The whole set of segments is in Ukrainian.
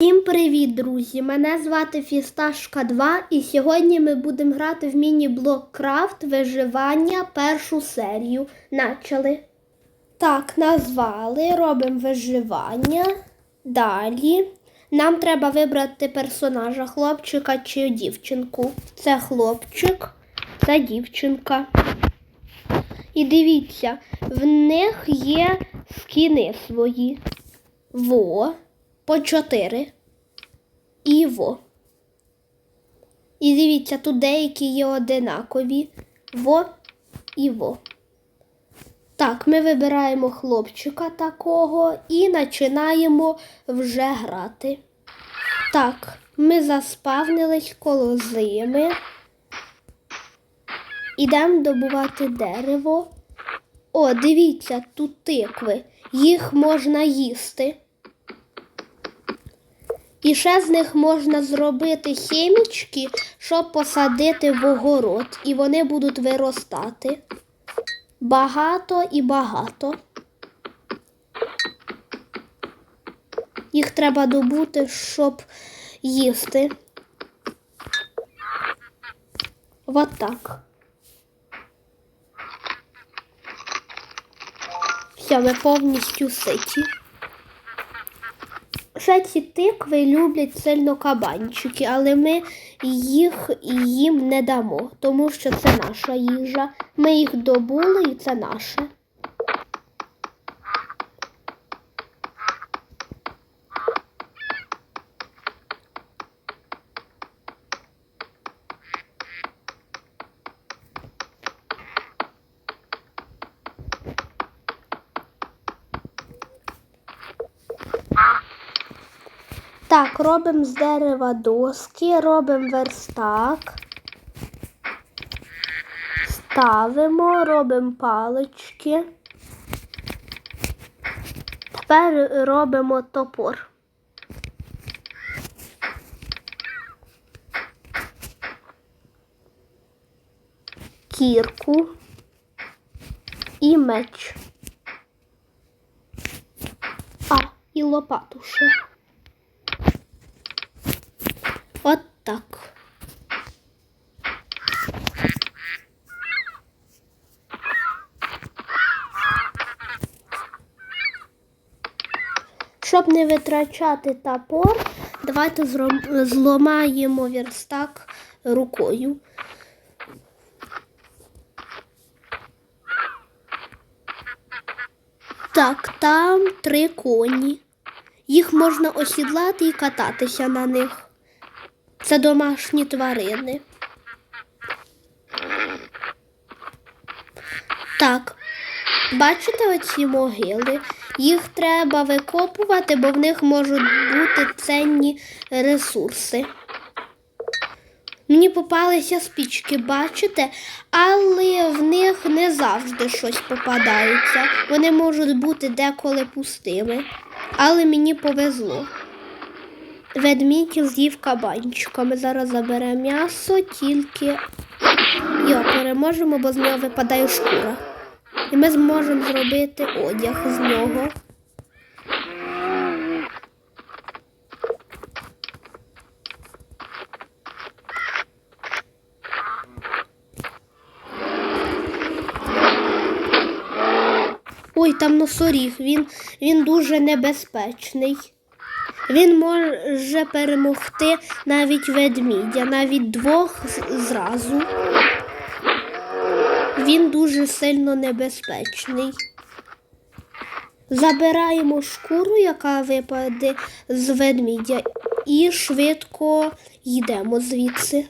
Всім привіт, друзі! Мене звати Фісташка 2 і сьогодні ми будемо грати в міні-блок крафт виживання першу серію. Начали. Так, назвали, робимо виживання. Далі. Нам треба вибрати персонажа, хлопчика чи дівчинку. Це хлопчик, це дівчинка. І дивіться, в них є скіни свої. Во по 4. І во. І дивіться, тут деякі є одинакові. Во і во. Так, ми вибираємо хлопчика такого і починаємо вже грати. Так, ми заспавнились коло зими. Ідемо добувати дерево. О, дивіться, тут тикви. Їх можна їсти. І ще з них можна зробити хімічки, щоб посадити в огород, і вони будуть виростати. Багато і багато. Їх треба добути, щоб їсти. Вот так. Все, ми повністю ситі. Ще ці тикви люблять сильно кабанчики, але ми їх їм не дамо, тому що це наша їжа. Ми їх добули і це наше. Так, робимо з дерева доски, робимо верстак, ставимо, робимо палички. Тепер робимо топор. Кірку і меч. А, і лопату ще. От так. Щоб не витрачати топор, давайте зламаємо верстак рукою. Так, там три коні. Їх можна осідлати і кататися на них. Це домашні тварини. Так, бачите оці могили? Їх треба викопувати, бо в них можуть бути цінні ресурси. Мені попалися спічки, бачите, але в них не завжди щось попадається. Вони можуть бути деколи пустими. Але мені повезло. Ведмідь з'їв кабанчика. Ми зараз заберемо м'ясо, тільки його переможемо, бо з нього випадає шкура. І ми зможемо зробити одяг з нього. Ой, там носоріг, він, він дуже небезпечний. Він може перемогти навіть ведмідя, навіть двох зразу. Він дуже сильно небезпечний. Забираємо шкуру, яка випаде з ведмідя, і швидко йдемо звідси.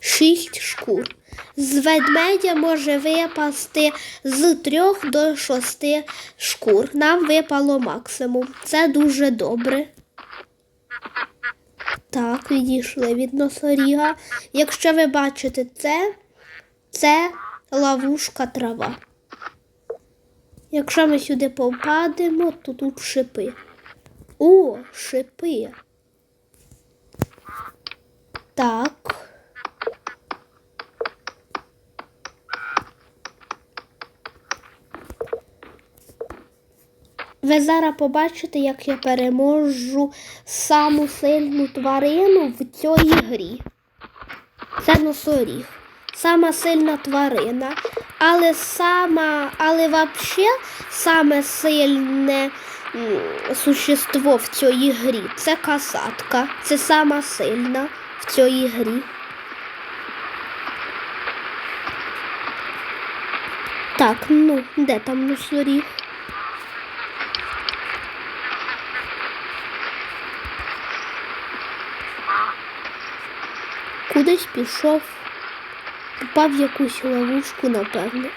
Шість шкур. З ведмедя може випасти з трьох до шести шкур. Нам випало максимум. Це дуже добре. Так, відійшли від носоріга. Якщо ви бачите це, це ловушка трава. Якщо ми сюди попадемо, то тут шипи. О, шипи. Так. Ви зараз побачите, як я переможу саму сильну тварину в цій грі. Це носоріг. Сама сильна тварина. Але сама, але вообще саме сильне существо в цій грі це касатка. Це сама сильна в цій грі. Так, ну, де там носоріг? Кудись пішов, попав в якусь ловушку, напевно.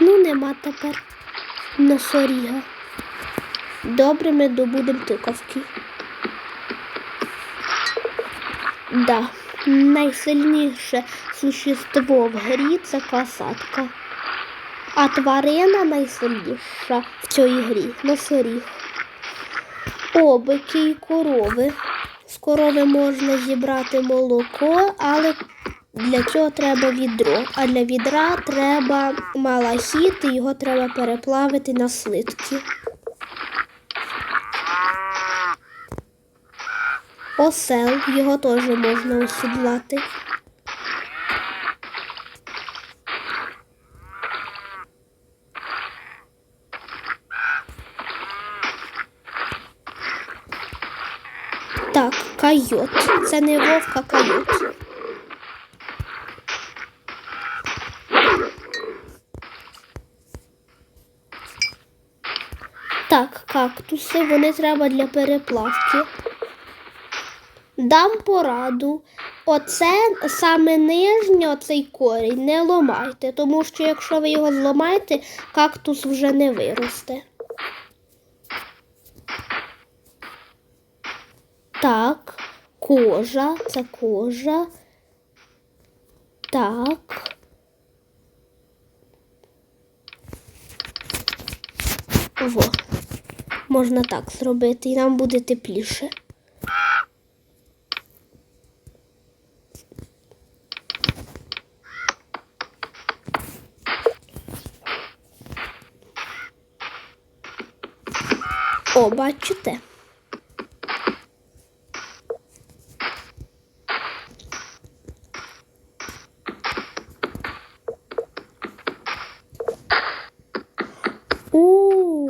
Ну, нема тепер носоріга. Добре, ми добудемо тиковки. Да, найсильніше существо в грі це касатка. А тварина найсильніша в цій грі носоріг. Обики і корови. З корови можна зібрати молоко, але для цього треба відро. А для відра треба малахіт, і його треба переплавити на слитки. Осел, його теж можна осідлати. Так, койот. Це не вовк, а койот. Так, кактуси, вони треба для переплавки. Дам пораду. Оце саме нижнє, оцей корінь, не ломайте, тому що якщо ви його зламаєте, кактус вже не виросте. Так, кожа, це кожа. Так. Во. Можна так зробити, і нам буде тепліше. О, бачите? О,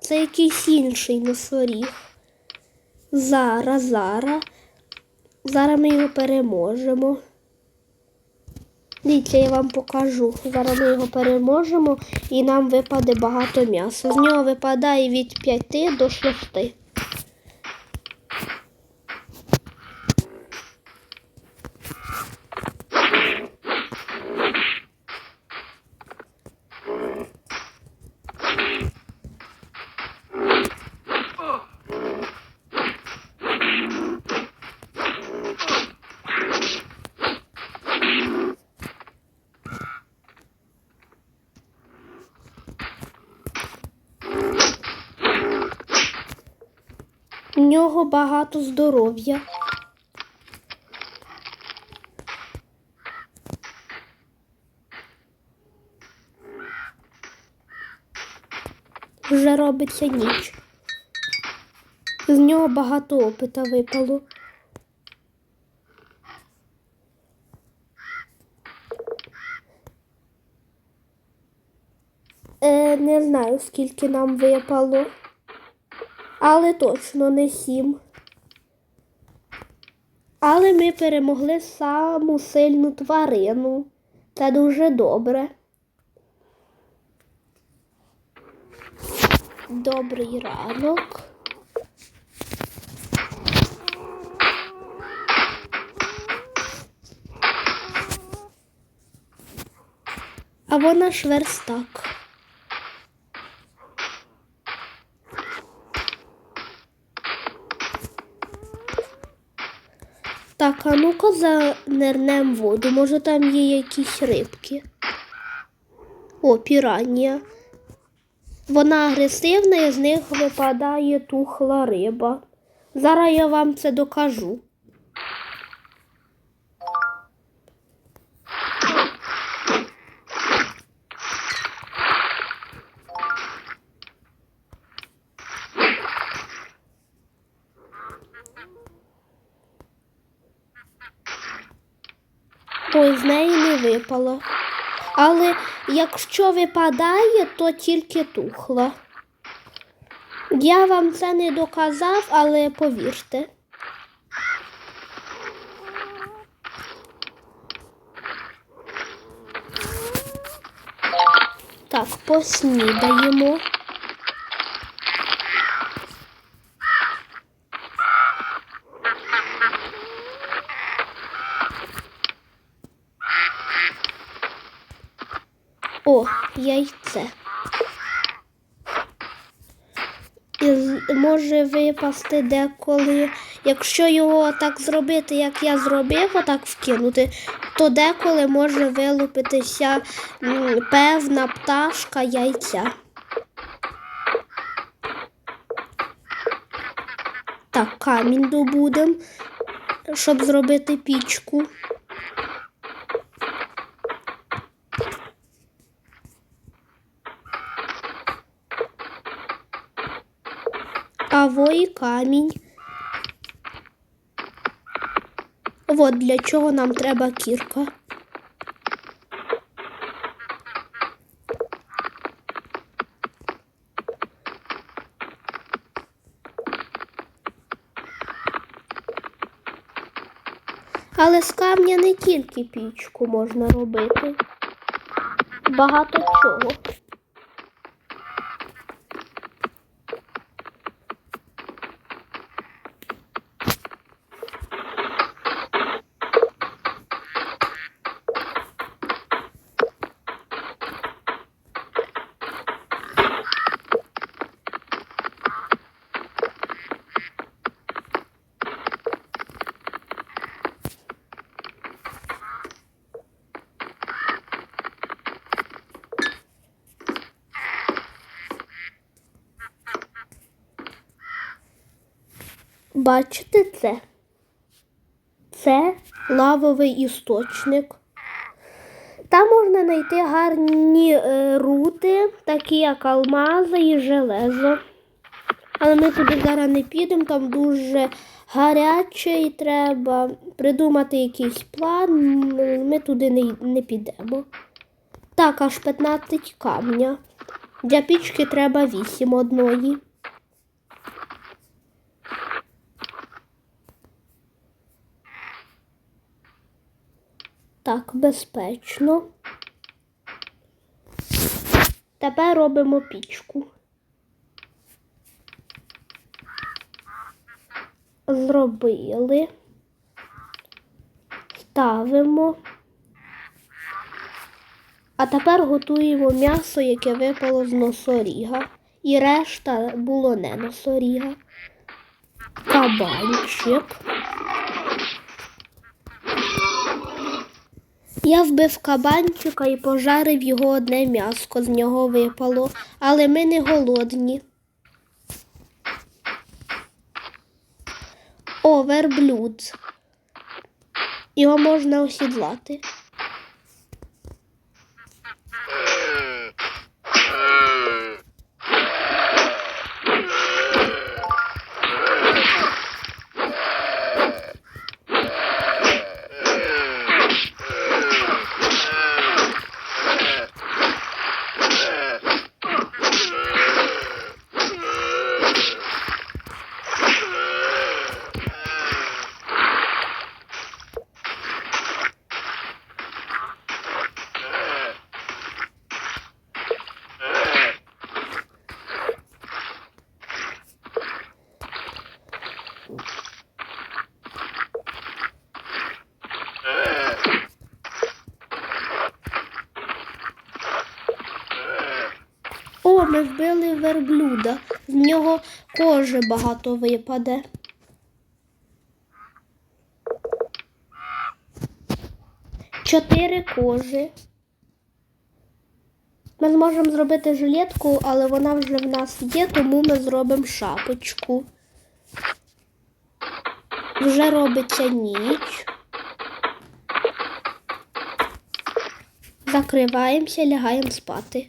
це якийсь інший носоріг. Зараз, зараз. Зараз ми його переможемо. Дивіться, я вам покажу. Зараз ми його переможемо і нам випаде багато м'яса. З нього випадає від 5 до 6. У нього багато здоров'я. Вже робиться ніч. З нього багато опита випало. Е, не знаю, скільки нам випало. Але точно не сім. Але ми перемогли саму сильну тварину. Це дуже добре. Добрий ранок. А вона ж верстак. Так, а ну-ка занирнем воду. Може там є якісь рибки. О, піранія. Вона агресивна і з них випадає тухла риба. Зараз я вам це докажу. З неї не випало. Але якщо випадає, то тільки тухла. Я вам це не доказав, але повірте. Так, поснідаємо. О, яйце. І з- може випасти деколи, якщо його так зробити, як я зробив, отак вкинути, то деколи може вилупитися певна пташка яйця. Так, камінь добудем, щоб зробити пічку. І камінь. От для чого нам треба кірка. Але з камня не тільки пічку можна робити. Багато чого. Бачите це? Це лавовий істочник. Там можна знайти гарні е, рути, такі як алмази і железо. Але ми туди зараз не підемо, там дуже гаряче і треба придумати якийсь план. Ми туди не, не підемо. Так, аж 15 камня. Для пічки треба 8 одної. Так, безпечно. Тепер робимо пічку. Зробили. Ставимо. А тепер готуємо м'ясо, яке випало з носоріга. І решта було не носоріга. Кабанчик. Я вбив кабанчика і пожарив його одне м'яско, з нього випало, але ми не голодні. О, верблюд. Його можна осідлати. О, ми вбили верблюда. З нього кожи багато випаде. Чотири кожи. Ми зможемо зробити жилетку, але вона вже в нас є, тому ми зробимо шапочку. Вже робиться ніч. Закриваємося, лягаємо спати.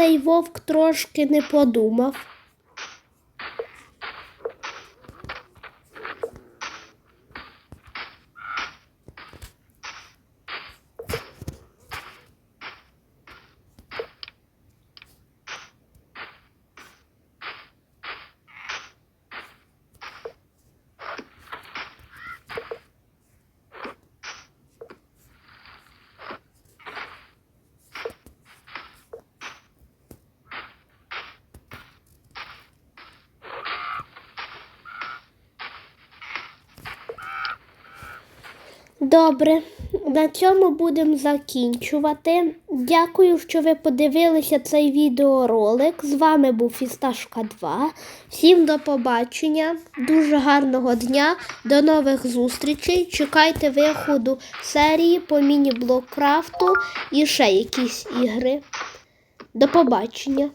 Цей вовк трошки не подумав. Добре, на цьому будемо закінчувати. Дякую, що ви подивилися цей відеоролик. З вами був Фісташка 2. Всім до побачення, дуже гарного дня, до нових зустрічей. Чекайте виходу серії по міні-блоккрафту і ще якісь ігри. До побачення!